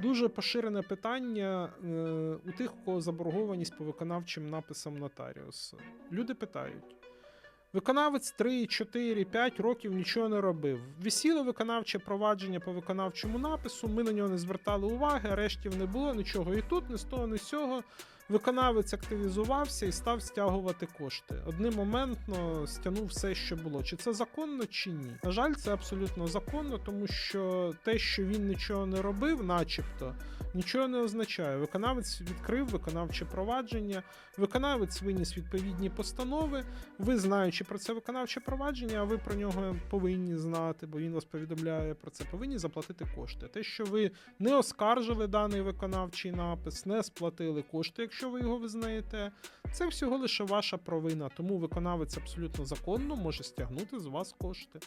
Дуже поширене питання е, у тих, у кого заборгованість по виконавчим написам нотаріуса. Люди питають: виконавець 3, 4, 5 років нічого не робив. Висіло виконавче провадження по виконавчому напису, ми на нього не звертали уваги, арештів не було, нічого. І тут, ні з того, ні з цього. Виконавець активізувався і став стягувати кошти. Одномоментно стягнув все, що було. Чи це законно, чи ні? На жаль, це абсолютно законно, тому що те, що він нічого не робив, начебто, нічого не означає. Виконавець відкрив виконавче провадження, виконавець виніс відповідні постанови. Ви, знаючи про це виконавче провадження, а ви про нього повинні знати, бо він вас повідомляє про це, повинні заплатити кошти. Те, що ви не оскаржили даний виконавчий напис, не сплатили кошти, якщо ви його визнаєте, це всього лише ваша провина. Тому виконавець абсолютно законно може стягнути з вас кошти.